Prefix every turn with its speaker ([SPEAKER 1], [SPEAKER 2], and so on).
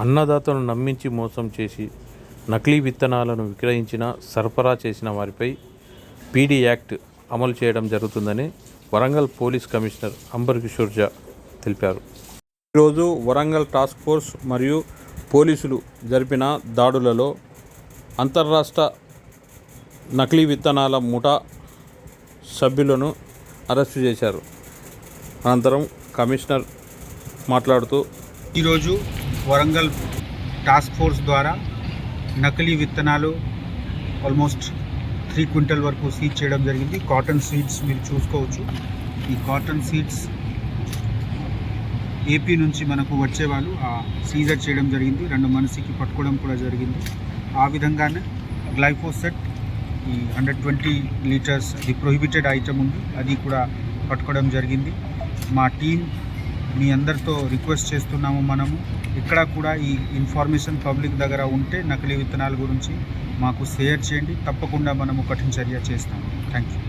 [SPEAKER 1] అన్నదాతను నమ్మించి మోసం చేసి నకిలీ విత్తనాలను విక్రయించిన సరఫరా చేసిన వారిపై పీడీ యాక్ట్ అమలు చేయడం జరుగుతుందని వరంగల్ పోలీస్ కమిషనర్ అంబర్ కిషోర్ జా తెలిపారు. ఈరోజు వరంగల్ టాస్క్ ఫోర్స్ మరియు పోలీసులు జరిపిన దాడులలో అంతర్రాష్ట్ర నకిలీ విత్తనాల ముఠా సభ్యులను అరెస్టు చేశారు. అనంతరం కమిషనర్ మాట్లాడుతూ
[SPEAKER 2] ఈరోజు వరంగల్ టాస్క్ ఫోర్స్ ద్వారా నకిలీ విత్తనాలు ఆల్మోస్ట్ త్రీ క్వింటల్ వరకు సీజ్ చేయడం జరిగింది. కాటన్ సీడ్స్ మీరు చూసుకోవచ్చు. ఈ కాటన్ సీడ్స్ ఏపీ నుంచి మనకు వచ్చేవాళ్ళు ఆ సీజర్ చేయడం జరిగింది. రెండు మనిషికి పట్టుకోవడం కూడా జరిగింది. ఆ విధంగానే గ్లైఫోసెట్ ఈ hundred twenty litres the prohibited item ఉంది. అది కూడా పట్టుకోవడం జరిగింది. మా టీం మీ అందరితో రిక్వెస్ట్ చేస్తున్నాము మనము. ఇక్కడ కూడా ఈ ఇన్ఫర్మేషన్ పబ్లిక్ దగ్గర ఉంటే నకిలీ విత్తనాల గురించి మాకు షేర్ చేయండి. తప్పకుండా మనము కఠిన చర్య చేస్తాము. Thank you